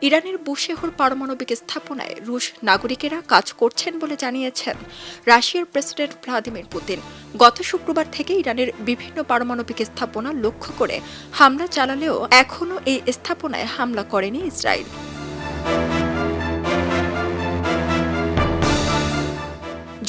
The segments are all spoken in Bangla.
ইরানের বুশেহর পারমাণবিক স্থাপনায় রুশ নাগরিকেরা কাজ করছেন বলে জানিয়েছেন রাশিয়ার প্রেসিডেন্ট ভ্লাদিমির পুতিন। গত শুক্রবার থেকে ইরানের বিভিন্ন পারমাণবিক স্থাপনা লক্ষ্য করে হামলা চালালেও এখনও এই স্থাপনায় হামলা করেনি ইসরায়েল।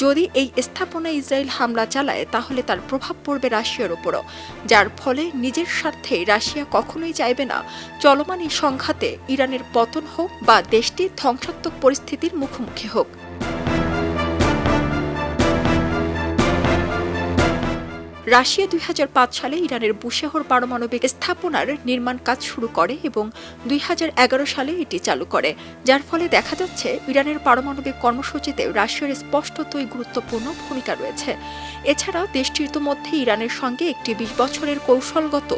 যদি এই স্থাপনায় ইসরায়েল হামলা চালায়, তাহলে তার প্রভাব পড়বে রাশিয়ার উপরও। যার ফলে নিজের স্বার্থে রাশিয়া কখনোই চাইবে না। চলমান এই সংঘাতে ইরানের পতন হোক বা দেশটি ধ্বংসাত্মক পরিস্থিতির মুখোমুখি হোক। রাশিয়া দুই হাজার পাঁচ সালে ইরানের বুশেহর পারমাণবিক স্থাপনার নির্মাণ কাজ শুরু করে এবং দুই হাজার এগারো সালে এটি চালু করে, যার ফলে দেখা যাচ্ছে ইরানের পারমাণবিক কর্মসূচিতে রাশিয়ার স্পষ্টতই গুরুত্বপূর্ণ ভূমিকা রয়েছে। এছাড়াও দেশটি ইতিমধ্যে ইরানের সঙ্গে একটি বিশ বছরের কৌশলগত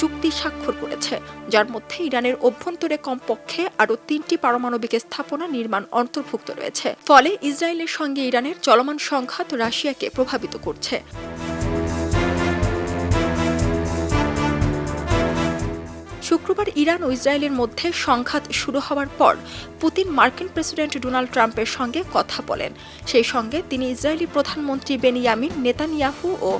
চুক্তি স্বাক্ষর করেছে, যার মধ্যে ইরানের অভ্যন্তরে কমপক্ষে আরও তিনটি পারমাণবিক স্থাপনা নির্মাণ অন্তর্ভুক্ত রয়েছে। ফলে ইসরায়েলের সঙ্গে ইরানের চলমান সংঘাত রাশিয়াকে প্রভাবিত করছে। শুক্রবার ইরান ও ইসরায়েলের মধ্যে সংঘাত শুরু হওয়ার পর পুতিন মার্কিন প্রেসিডেন্ট ডোনাল্ড ট্রাম্পের সঙ্গে কথা বলেন। সেই সঙ্গে তিনি ইসরায়েলি প্রধানমন্ত্রী বেনিয়ামিন নেতানিয়াহু ও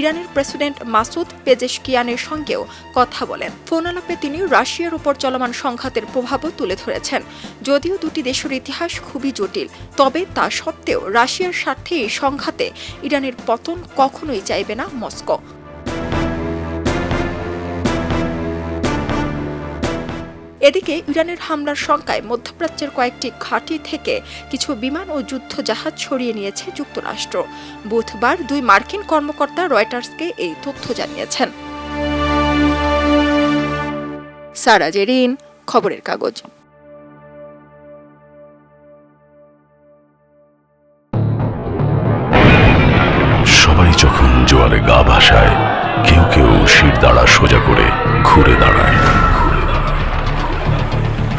ইরানের প্রেসিডেন্ট মাসুদ পেজেশকিয়ানের সঙ্গেও কথা বলেন। ফোন আলাপে তিনি রাশিয়ার উপর চলমান সংঘাতের প্রভাবও তুলে ধরেছেন। যদিও দুটি দেশের ইতিহাস খুবই জটিল, তবে তা সত্ত্বেও রাশিয়ার স্বার্থে এই সংঘাতে ইরানের পতন কখনোই চাইবে না মস্কো। এদিকে ইরানের হামলার শঙ্কায় মধ্যপ্রাচ্যের কয়েকটি ঘাঁটি থেকে কিছু বিমান ও যুদ্ধ জাহাজ ছড়িয়ে নিয়েছে যুক্তরাষ্ট্র। বুধবার দুই মার্কিন কর্মকর্তা রয়টার্সকে এই তথ্য জানিয়েছেন। সারা জেরিন, খবরের কাগজ। সবাই যখন জোয়ারে গা ভাসায়, কেউ কেউ শির দাঁড়া সোজা করে ঘুরে দাঁড়ায়।